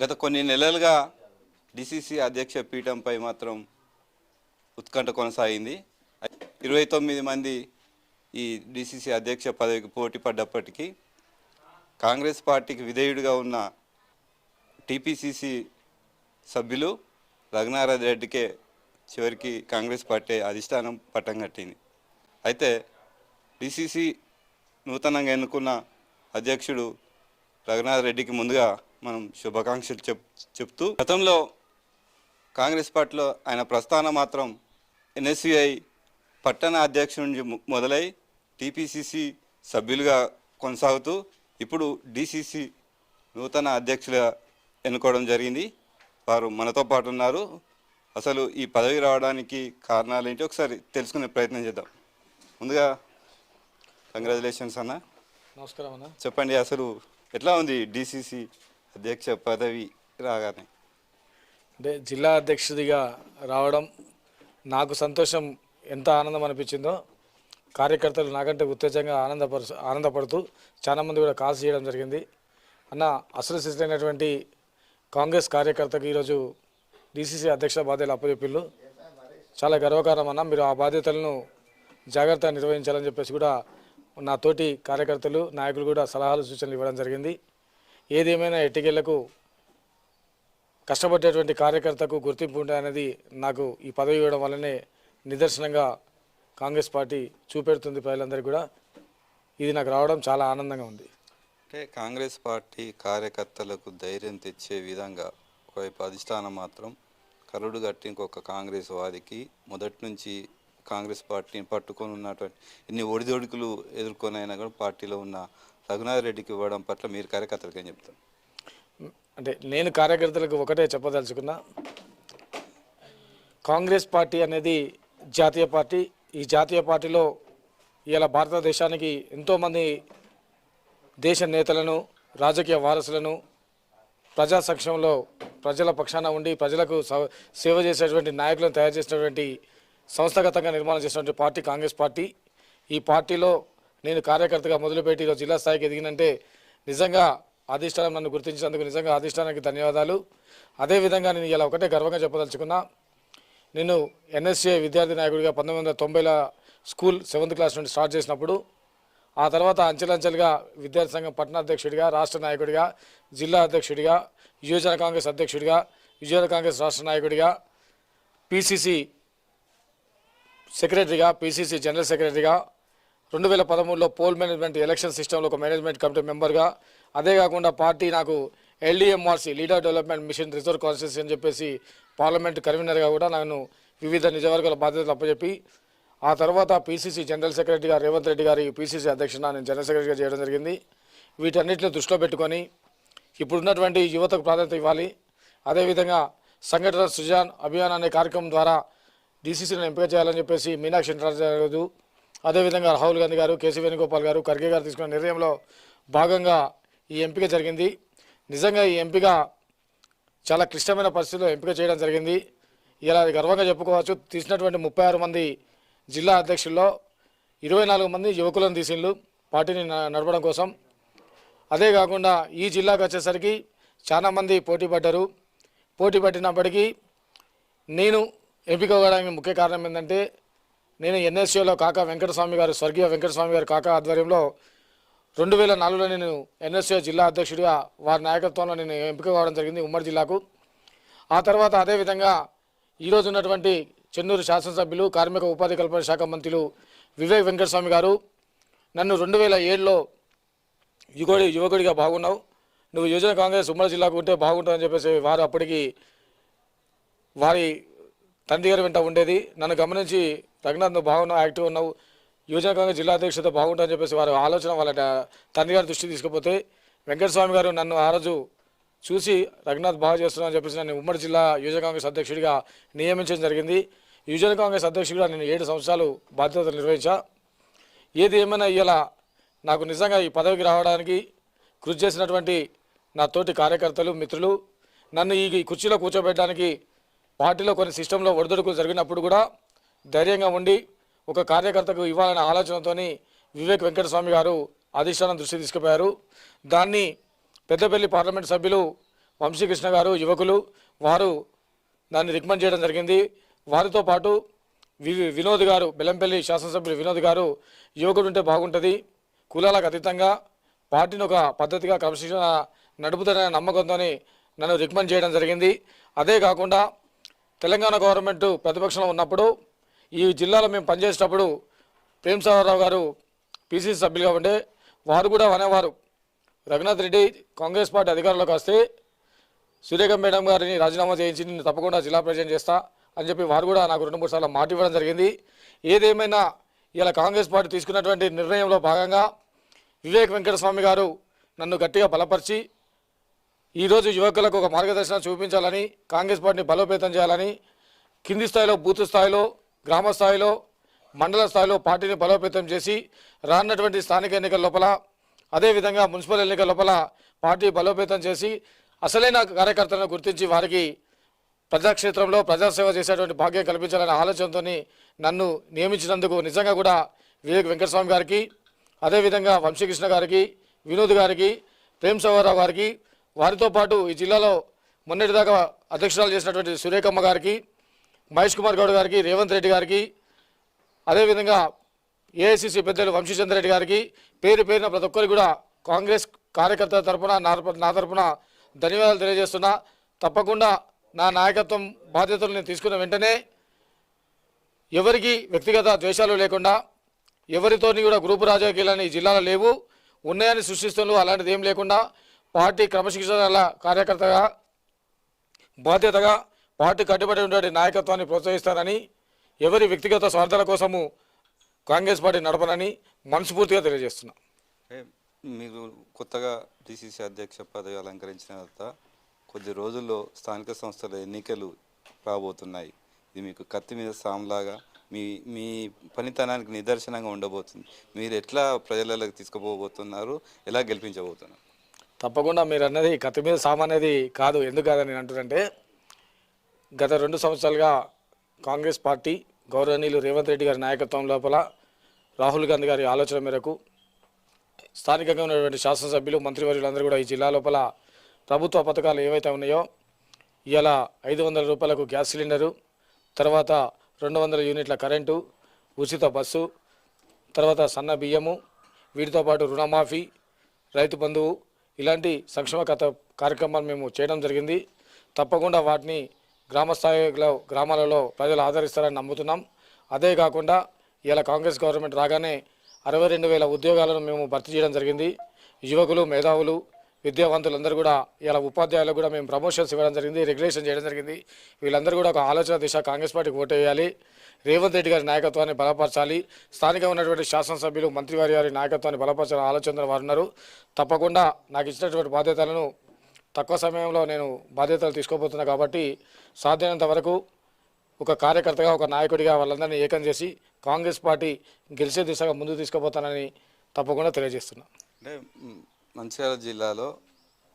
గత కొన్ని నెలలుగా డిసిసి అధ్యక్ష పీఠంపై మాత్రం ఉత్కంఠ కొనసాగింది. ఇరవై తొమ్మిది మంది ఈ డిసిసి అధ్యక్ష పదవికి పోటీ పడ్డప్పటికీ కాంగ్రెస్ పార్టీకి విధేయుడిగా ఉన్న టీపీసీసీ సభ్యులు రఘునారాయణ రెడ్డికే చివరికి కాంగ్రెస్ పార్టీ అధిష్టానం పట్టం కట్టింది. అయితే డిసిసి నూతనంగా ఎన్నుకున్న అధ్యక్షుడు రఘునాథ్ రెడ్డికి ముందుగా మనం శుభాకాంక్షలు చెప్ చెప్తూ గతంలో కాంగ్రెస్ పార్టీలో ఆయన ప్రస్థానం మాత్రం ఎన్ఎస్యుఐ పట్టణ అధ్యక్షుడి నుంచి మొదలై టీపీసీసీ సభ్యులుగా కొనసాగుతూ ఇప్పుడు డిసిసి నూతన అధ్యక్షులుగా ఎన్నుకోవడం జరిగింది. వారు మనతో పాటు ఉన్నారు. అసలు ఈ పదవి రావడానికి కారణాలు ఏంటి ఒకసారి తెలుసుకునే ప్రయత్నం చేద్దాం. ముందుగా కంగ్రాచులేషన్స్ అన్న. నమస్కారం అన్న. చెప్పండి అసలు ఎట్లా ఉంది డిసిసి అధ్యక్ష పదవి రాగానే. అంటే జిల్లా అధ్యక్షుడిగా రావడం నాకు సంతోషం ఎంత ఆనందం అనిపించిందో కార్యకర్తలు నాకంటే ఉత్తేజంగా ఆనందపరు ఆనందపడుతూ చాలామంది కూడా కాల్స్ చేయడం జరిగింది. అన్న అసలు సిద్ధమైనటువంటి కాంగ్రెస్ కార్యకర్తకు ఈరోజు డీసీసీ అధ్యక్ష బాధ్యతలు అప్పచెప్పిళ్ళు. చాలా గర్వకారం అన్న మీరు ఆ బాధ్యతలను జాగ్రత్తగా నిర్వహించాలని చెప్పేసి కూడా నా తోటి కార్యకర్తలు నాయకులు కూడా సలహాలు సూచనలు ఇవ్వడం జరిగింది. ఏదేమైనా ఎట్టికెళ్ళకు కష్టపడ్డటువంటి కార్యకర్తకు గుర్తింపు ఉండే అనేది నాకు ఈ పదవి ఇవ్వడం వల్లనే నిదర్శనంగా కాంగ్రెస్ పార్టీ చూపెడుతుంది ప్రజలందరికీ కూడా. ఇది నాకు రావడం చాలా ఆనందంగా ఉంది. అంటే కాంగ్రెస్ పార్టీ కార్యకర్తలకు ధైర్యం తెచ్చే విధంగా ఒకవైపు అధిష్టానం మాత్రం కరుడు గట్టి ఇంకొక కాంగ్రెస్ వాదికి మొదటి నుంచి కాంగ్రెస్ పార్టీని పట్టుకొని ఉన్నటువంటి ఎన్ని ఒడిదొడుకులు ఎదుర్కొని అయినా కూడా పార్టీలో ఉన్న రఘునాథ్ రెడ్డికి ఇవ్వడం పట్ల మీరు కార్యకర్తలకు ఏం చెప్తారు? అంటే నేను కార్యకర్తలకు ఒకటే చెప్పదలుచుకున్నా. కాంగ్రెస్ పార్టీ అనేది జాతీయ పార్టీ. ఈ జాతీయ పార్టీలో ఇలా భారతదేశానికి ఎంతోమంది దేశ నేతలను రాజకీయ వారసులను ప్రజా సంక్షేమంలో ప్రజల పక్షాన ఉండి ప్రజలకు సేవ చేసేటువంటి నాయకులను తయారు చేసినటువంటి సంస్థాగతంగా నిర్మాణం చేసినటువంటి పార్టీ కాంగ్రెస్ పార్టీ. ఈ పార్టీలో నేను కార్యకర్తగా మొదలుపెట్టి ఈరోజు జిల్లా స్థాయికి ఎదిగినంటే నిజంగా అధిష్టానం నన్ను గుర్తించినందుకు నిజంగా అధిష్టానానికి ధన్యవాదాలు. అదేవిధంగా నేను ఇలా ఒకటే గర్వంగా చెప్పదలుచుకున్నా నేను ఎన్ఎస్ఏ విద్యార్థి నాయకుడిగా పంతొమ్మిది వందల తొంభైల స్కూల్ సెవెంత్ క్లాస్ నుండి స్టార్ట్ చేసినప్పుడు ఆ తర్వాత అంచెలంచెలుగా విద్యార్థి సంఘం పట్టణాధ్యక్షుడిగా రాష్ట్ర నాయకుడిగా జిల్లా అధ్యక్షుడిగా యువజన కాంగ్రెస్ అధ్యక్షుడిగా యువజన కాంగ్రెస్ రాష్ట్ర నాయకుడిగా పిసిసి సెక్రటరీగా పిసిసి జనరల్ సెక్రటరీగా రెండు వేల పదమూడులో పోల్ మేనేజ్మెంట్ ఎలక్షన్ సిస్టంలో ఒక మేనేజ్మెంట్ కమిటీ మెంబర్గా. అదే కాకుండా పార్టీ నాకు LDMRC leader development mission reserve constituency అని చెప్పేసి పార్లమెంట్ కన్వీనర్గా కూడా నన్ను వివిధ నిజవర్గాల బాధ్యతలు అప్పచెప్పి ఆ తర్వాత పిసిసి జనరల్ సెక్రటరీగా రేవంత్ రెడ్డి గారి పిసిసి అధ్యక్షున నేను జనరల్ సెక్రటరీగా చేయడం జరిగింది. వీటన్నిటిని దృష్టిలో పెట్టుకొని ఇప్పుడున్నటువంటి యువతకు ప్రాధాన్యత ఇవ్వాలి. అదేవిధంగా సంఘటన సృజాన్ అభియాన్ అనే కార్యక్రమం ద్వారా డీసీసీని ఎంపిక చేయాలని చెప్పేసి మీనాక్షి నటరాజు అదేవిధంగా రాహుల్ గాంధీ గారు కేసీ వేణుగోపాల్ గారు ఖర్గే గారు తీసుకున్న నిర్ణయంలో భాగంగా ఈ ఎంపిక జరిగింది. నిజంగా ఈ ఎంపిక చాలా క్లిష్టమైన పరిస్థితుల్లో ఎంపిక చేయడం జరిగింది. ఇలా గర్వంగా చెప్పుకోవచ్చు. తీసినటువంటి ముప్పై ఆరు మంది జిల్లా అధ్యక్షుల్లో ఇరవై నాలుగు మంది యువకులను తీసిండ్లు పార్టీని నడపడం కోసం. అదే కాకుండా ఈ జిల్లాకు వచ్చేసరికి చాలా మంది పోటీ పడ్డారు. పోటీ పట్టినప్పటికీ నేను ఎంపిక అవ్వడానికి ముఖ్య కారణం ఏంటంటే నేను ఎన్ఎస్యూలో కాకా వెంకటస్వామి గారు స్వర్గీయ వెంకటస్వామి గారు కాకా ఆధ్వర్యంలో రెండు వేల నాలుగులో నేను ఎన్ఎస్యూ జిల్లా అధ్యక్షుడిగా వారి నాయకత్వంలో నేను ఎంపిక కావడం జరిగింది ఉమ్మడి జిల్లాకు. ఆ తర్వాత అదేవిధంగా ఈరోజు ఉన్నటువంటి చెన్నూరు శాసనసభ్యులు కార్మిక ఉపాధి కల్పన శాఖ మంత్రులు వివేక్ వెంకటస్వామి గారు నన్ను రెండు వేల ఏడులో యువకుడి యువకుడిగా బాగున్నావు. నువ్వు యువజన కాంగ్రెస్ ఉమ్మడి జిల్లాకు ఉంటే బాగుంటుందని చెప్పేసి వారు అప్పటికి వారి తండ్రి గారి వెంట ఉండేది. నన్ను గమనించి రఘునాథ్ నువ్వు బాగున్నావు యాక్టివ్ ఉన్నావు. యువజన కాంగ్రెస్ జిల్లా అధ్యక్షత బాగుంటుందని చెప్పేసి వారి ఆలోచన వాళ్ళ తండ్రి గారి దృష్టికి తీసుకుపోతే వెంకటస్వామి గారు నన్ను ఆ రోజు చూసి రఘునాథ్ బాగా చేస్తున్నాను చెప్పేసి నన్ను ఉమ్మడి జిల్లా యువజన కాంగ్రెస్ అధ్యక్షుడిగా నియమించడం జరిగింది. యువజన కాంగ్రెస్ అధ్యక్షుడిగా నేను ఏడు సంవత్సరాలు బాధ్యతలు నిర్వహించా. ఏది ఏమైనా ఇలా నాకు నిజంగా ఈ పదవికి రావడానికి కృషి చేసినటువంటి నా తోటి కార్యకర్తలు మిత్రులు నన్ను ఈ కుర్చీలో కూర్చోబెట్టడానికి పార్టీలో కొన్ని సిస్టంలో ఒడిదొడుకులు జరిగినప్పుడు కూడా ధైర్యంగా ఉండి ఒక కార్యకర్తకు ఇవ్వాలనే ఆలోచనతోని వివేక్ వెంకటస్వామి గారు అధిష్టానం దృష్టి తీసుకుపోయారు. దాన్ని పెద్దపల్లి పార్లమెంట్ సభ్యులు వంశీకృష్ణ గారు యువకులు వారు దాన్ని రికమెండ్ చేయడం జరిగింది. వారితో పాటు వినోద్ గారు బెల్లంపల్లి శాసనసభ్యులు వినోద్ గారు యువకుడు ఉంటే బాగుంటుంది. కులాలకు అతీతంగా పార్టీని ఒక పద్ధతిగా క్రమశిక్షణ నడుపుతారనే నమ్మకంతో నన్ను రికమెండ్ చేయడం జరిగింది. అదే కాకుండా తెలంగాణ గవర్నమెంట్ ప్రతిపక్షంలో ఉన్నప్పుడు ఈ జిల్లాలో మేము పనిచేసేటప్పుడు ప్రేమ్ సాగర్రావు గారు పీసీసీ సభ్యులుగా ఉండే వారు కూడా అనేవారు. రఘునాథ్ రెడ్డి కాంగ్రెస్ పార్టీ అధికారంలోకి వస్తే సురేఖ మేడం గారిని రాజీనామా చేయించి నేను తప్పకుండా జిల్లా ప్రెసిడెంట్ చేస్తా అని చెప్పి వారు కూడా నాకు రెండు మూడు సార్లు మాట ఇవ్వడం జరిగింది. ఏదేమైనా ఇలా కాంగ్రెస్ పార్టీ తీసుకున్నటువంటి నిర్ణయంలో భాగంగా వివేక్ వెంకటస్వామి గారు నన్ను గట్టిగా బలపరిచి ఈరోజు యువకులకు ఒక మార్గదర్శనం చూపించాలని కాంగ్రెస్ పార్టీని బలోపేతం చేయాలని కింది స్థాయిలో బూత్ స్థాయిలో గ్రామ స్థాయిలో మండల స్థాయిలో పార్టీని బలోపేతం చేసి రానున్నటువంటి స్థానిక ఎన్నికల లోపల అదేవిధంగా మున్సిపల్ ఎన్నికల లోపల పార్టీ బలోపేతం చేసి అసలైన కార్యకర్తలను గుర్తించి వారికి ప్రజాక్షేత్రంలో ప్రజాసేవ చేసేటువంటి భాగ్యం కల్పించాలనే ఆలోచనతో నన్ను నియమించినందుకు నిజంగా కూడా వివేక్ వెంకటస్వామి గారికి అదేవిధంగా వంశీకృష్ణ గారికి వినోద్ గారికి ప్రేమ్ సవరావు గారికి వారితో పాటు ఈ జిల్లాలో మొన్నటిదాకా అధ్యక్షురాలు చేసినటువంటి సురేఖమ్మ గారికి మహేష్ కుమార్ గౌడ్ గారికి రేవంత్ రెడ్డి గారికి అదేవిధంగా ఏఐసిసి పెద్దలు వంశీచంద్ర రెడ్డి గారికి పేరు పేరున ప్రతి ఒక్కరికి కూడా కాంగ్రెస్ కార్యకర్తల తరపున నా నా తరపున ధన్యవాదాలు తెలియజేస్తున్నా. తప్పకుండా నా నాయకత్వం బాధ్యతలు నేను తీసుకున్న వెంటనే ఎవరికి వ్యక్తిగత ద్వేషాలు లేకుండా ఎవరితోని కూడా గ్రూపు రాజకీయాలని ఈ జిల్లాలో లేవు ఉన్నాయని సృష్టిస్తున్న అలాంటిది ఏం లేకుండా పార్టీ క్రమశిక్షణ కార్యకర్తగా బాధ్యతగా పార్టీ కట్టుబడి ఉండే నాయకత్వాన్ని ప్రోత్సహిస్తానని ఎవరి వ్యక్తిగత స్వార్థాల కోసము కాంగ్రెస్ పార్టీ నడపనని మనస్ఫూర్తిగా తెలియజేస్తున్నా. మీరు కొత్తగా డిసిసి అధ్యక్ష పదవి అలంకరించిన తర్వాత కొద్ది రోజుల్లో స్థానిక సంస్థల ఎన్నికలు రాబోతున్నాయి. ఇది మీకు కత్తి మీద సాంలాగా మీ మీ పనితనానికి నిదర్శనంగా ఉండబోతుంది. మీరు ఎట్లా ప్రజలకు తీసుకుపోబోతున్నారు? ఎలా గెలిపించబోతున్నారు? తప్పకుండా మీరు అన్నది కత్తి మీద సామాన్యది కాదు. ఎందుకు కాదని నేను అంటున్నంటే గత రెండు సంవత్సరాలుగా కాంగ్రెస్ పార్టీ గౌరవనీయులు రేవంత్ రెడ్డి గారి నాయకత్వం లోపల రాహుల్ గాంధీ గారి ఆలోచన మేరకు స్థానికంగా ఉన్నటువంటి శాసనసభ్యులు మంత్రివర్యులందరూ కూడా ఈ జిల్లా లోపల ప్రభుత్వ పథకాలు ఏవైతే ఉన్నాయో ఇవాళ ఐదు వందల రూపాయలకు గ్యాస్ సిలిండరు తర్వాత రెండు వందల యూనిట్ల కరెంటు ఉచిత బస్సు తర్వాత సన్న బియ్యము వీటితో పాటు రుణమాఫీ రైతు బంధువు ఇలాంటి సంక్షేమ కథ కార్యక్రమాలు మేము చేయడం జరిగింది. తప్పకుండా వాటిని గ్రామస్థాయిలో గ్రామాలలో ప్రజలు ఆదరిస్తారని నమ్ముతున్నాం. అదే కాకుండా ఇలా కాంగ్రెస్ గవర్నమెంట్ రాగానే అరవై రెండు వేల ఉద్యోగాలను మేము భర్తీ చేయడం జరిగింది. యువకులు మేధావులు విద్యావంతులందరూ కూడా ఇలా ఉపాధ్యాయులకు కూడా మేము ప్రమోషన్స్ ఇవ్వడం జరిగింది రెగ్యులేషన్ చేయడం జరిగింది. వీళ్ళందరూ కూడా ఒక ఆలోచన దిశ కాంగ్రెస్ పార్టీకి ఓటేయాలి. రేవంత్ రెడ్డి గారి నాయకత్వాన్ని బలపరచాలి. స్థానికంగా ఉన్నటువంటి శాసనసభ్యులు మంత్రివారి గారి నాయకత్వాన్ని బలపరచాలని ఆలోచన వారు ఉన్నారు. తప్పకుండా నాకు ఇచ్చినటువంటి బాధ్యతలను తక్కువ సమయంలో నేను బాధ్యతలు తీసుకోబోతున్నా కాబట్టి సాధ్యమైనంత వరకు ఒక కార్యకర్తగా ఒక నాయకుడిగా వాళ్ళందరినీ ఏకం చేసి కాంగ్రెస్ పార్టీ గెలిచే దిశగా ముందుకు తీసుకుపోతానని తప్పకుండా తెలియజేస్తున్నా. అంటే మంచిర్యాల జిల్లాలో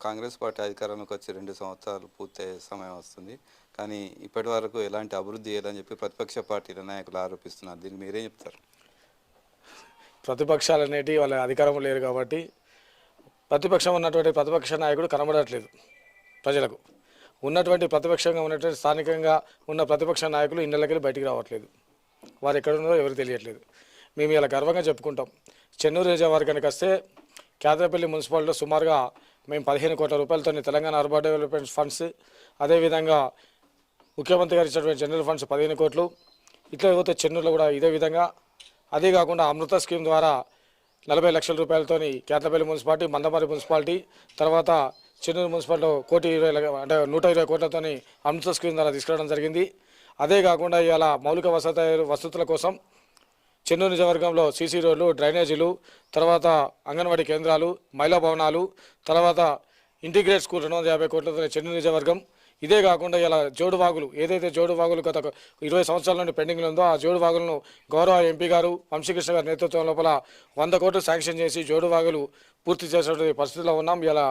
కాంగ్రెస్ పార్టీ అధికారంలోకి వచ్చి రెండు సంవత్సరాలు పూర్తయ్యే సమయం వస్తుంది. కానీ ఇప్పటి వరకు ఎలాంటి అభివృద్ధి చేయదని చెప్పి ప్రతిపక్ష పార్టీల నాయకులు ఆరోపిస్తున్నారు. దీనికి మీరేం చెప్తారు? ప్రతిపక్షాలు అనేటివి వాళ్ళ అధికారం లేరు కాబట్టి ప్రతిపక్షం ఉన్నటువంటి ప్రతిపక్ష నాయకుడు కనబడట్లేదు ప్రజలకు. ఉన్నటువంటి ప్రతిపక్షంగా ఉన్నటువంటి స్థానికంగా ఉన్న ప్రతిపక్ష నాయకులు ఇళ్ళకెళ్ళి బయటికి రావట్లేదు. వారు ఎక్కడ ఉన్నారో ఎవరికి తెలియట్లేదు. మేము ఇలా గర్వంగా చెప్పుకుంటాం. చెన్నూరు నియోజకవర్గానికి వస్తే కేదరపల్లి మున్సిపాలిటీలో సుమారుగా మేము పదిహేను కోట్ల రూపాయలతో తెలంగాణ అర్బన్ డెవలప్మెంట్ ఫండ్స్ అదేవిధంగా ముఖ్యమంత్రి గారు ఇచ్చినటువంటి జనరల్ ఫండ్స్ పదిహేను కోట్లు. ఇట్లా పోతే చెన్నూరులో కూడా ఇదే విధంగా. అదే కాకుండా అమృత స్కీమ్ ద్వారా నలభై లక్షల రూపాయలతోని కేతపల్లి మున్సిపాలిటీ మందమారి మున్సిపాలిటీ తర్వాత చెన్నూరు మున్సిపాలిటీలో కోటి ఇరవై అంటే నూట ఇరవై కోట్లతోని అమృత స్కీమ్ ద్వారా తీసుకురావడం జరిగింది. అదే కాకుండా ఇవాళ మౌలిక వసతి వసతుల కోసం చెన్నూరు నిజవర్గంలో సీసీ రోడ్లు డ్రైనేజీలు తర్వాత అంగన్వాడీ కేంద్రాలు మహిళా భవనాలు తర్వాత ఇంటిగ్రేట్ స్కూల్ రెండు వందల యాభై కోట్లతో చెన్నూరు నిజవర్గం ఇదే కాకుండా ఇలా జోడు వాగులు ఏదైతే జోడు వాగులు గత ఇరవై సంవత్సరాల నుండి పెండింగ్లో ఉందో ఆ జోడు వాగులను గౌరవ ఎంపీ గారు వంశీకృష్ణ గారి నేతృత్వం లోపల వంద కోట్లు శాంక్షన్ చేసి జోడు వాగులు పూర్తి చేసేటువంటి పరిస్థితిలో ఉన్నాం. ఇలా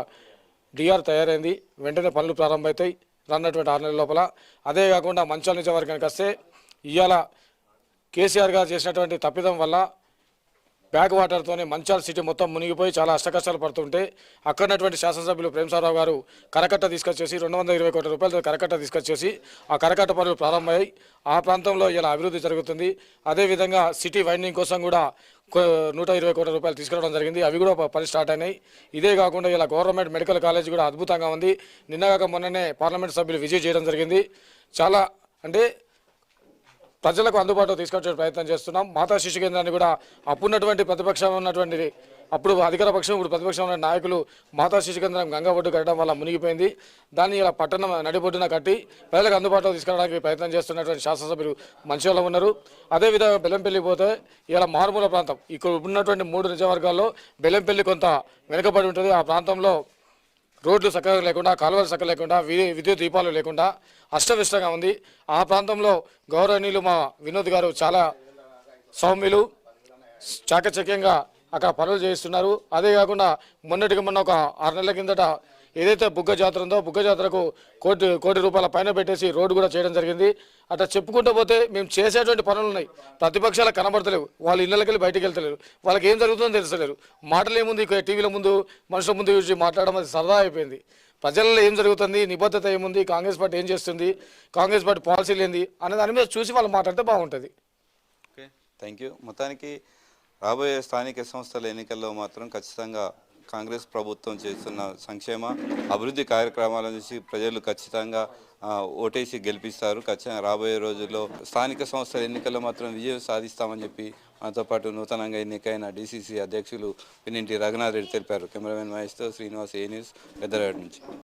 డిఆర్ తయారైంది. వెంటనే పనులు ప్రారంభమవుతాయి. రానున్నటువంటి ఆరు నెలల లోపల. అదే కాకుండా మంచాల నియోజకవర్గానికి వస్తే ఇవాళ కేసీఆర్ గారు చేసినటువంటి తప్పిదం వల్ల బ్యాక్ వాటర్తోనే మంచాల సిటీ మొత్తం మునిగిపోయి చాలా అష్టకష్టాలు పడుతుంటే అక్కడున్నటువంటి శాసనసభ్యులు ప్రేమసారావు గారు కరకట్ట తీసుకొచ్చేసి రెండు వందల ఇరవై కోట్ల రూపాయలతో కరకట్ట తీసుకొచ్చేసి ఆ కరకట్ట పనులు ప్రారంభమయ్యాయి ఆ ప్రాంతంలో ఇలా అభివృద్ధి జరుగుతుంది. అదేవిధంగా సిటీ వైండింగ్ కోసం కూడా నూట ఇరవై కోట్ల రూపాయలు తీసుకురావడం జరిగింది. అవి కూడా పని స్టార్ట్ అయినాయి. ఇదే కాకుండా ఇలా గవర్నమెంట్ మెడికల్ కాలేజ్ కూడా అద్భుతంగా ఉంది. నిన్నగాక మొన్ననే పార్లమెంట్ సభ్యులు విజయ్ చేయడం జరిగింది. చాలా అంటే ప్రజలకు అందుబాటులో తీసుకొచ్చే ప్రయత్నం చేస్తున్నాం. మాతా శిశు కేంద్రాన్ని కూడా అప్పుడున్నటువంటి ప్రతిపక్షం ఉన్నటువంటి అప్పుడు అధికార పక్షం ఇప్పుడు ప్రతిపక్షం ఉన్న నాయకులు మాతా శిశు కేంద్రం గంగా ఒడ్డు కట్టడం వల్ల మునిగిపోయింది. దాన్ని ఇలా పట్టణం నడిబొడ్డున కట్టి ప్రజలకు అందుబాటులో తీసుకురావడానికి ప్రయత్నం చేస్తున్నటువంటి శాసనసభ్యులు మంచివాళ్ళు ఉన్నారు. అదేవిధంగా బెల్లంపల్లి పోతే ఇలా మారుమూల ప్రాంతం ఇక్కడ ఉన్నటువంటి మూడు నిజవర్గాల్లో బెల్లంపల్లి కొంత వెనుకబడి ఉంటుంది. ఆ ప్రాంతంలో రోడ్లు చక్కగా లేకుండా కాలువలు చక్కగా లేకుండా విద్యుత్ దీపాలు లేకుండా అష్టవిష్టంగా ఉంది. ఆ ప్రాంతంలో గౌరవనీయులు మా వినోద్ గారు చాలా సౌమ్యులు చాకచక్యంగా అక్కడ పనులు చేయిస్తున్నారు. అదే కాకుండా మొన్నటికి మొన్న ఒక ఆరు నెలల కిందట ఏదైతే బుగ్గ జాతర ఉందో బుగ్గ జాతరకు కోటి కోటి రూపాయల పైన పెట్టేసి రోడ్డు కూడా చేయడం జరిగింది. అట్లా చెప్పుకుంటూ పోతే మేము చేసేటువంటి పనులు ఉన్నాయి. ప్రతిపక్షాలు కనబడతలేవు. వాళ్ళు ఇళ్ళకి వెళ్ళి బయటికి వెళ్తలేరు. వాళ్ళకి ఏం జరుగుతుందో తెలుస్తలేరు మాటలు ఏముంది? టీవీల ముందు మనుషుల ముందు చూసి మాట్లాడడం అది సరదా అయిపోయింది. ప్రజలలో ఏం జరుగుతుంది? నిబద్ధత ఏముంది? కాంగ్రెస్ పార్టీ ఏం చేస్తుంది? కాంగ్రెస్ పార్టీ పాలసీలు ఏంది అనే దాని మీద చూసి వాళ్ళు మాట్లాడితే బాగుంటుంది. ఓకే. థ్యాంక్ యూ మొత్తానికి రాబోయే స్థానిక సంస్థల ఎన్నికల్లో మాత్రం ఖచ్చితంగా కాంగ్రెస్ ప్రభుత్వం చేస్తున్న సంక్షేమ అభివృద్ధి కార్యక్రమాల నుంచి ప్రజలు ఖచ్చితంగా ఓటేసి గెలిపిస్తారు. ఖచ్చితంగా రాబోయే రోజుల్లో స్థానిక సంస్థల ఎన్నికల్లో మాత్రం విజయం సాధిస్తామని చెప్పి మనతో పాటు నూతనంగా ఎన్నికైన డీసీసీ అధ్యక్షులు పిన్నింటి రఘునాథ్ రెడ్డి తెలిపారు. కెమెరామెన్ మహేష్తో శ్రీనివాస్ ఏ న్యూస్ పెద్దరాడు నుంచి.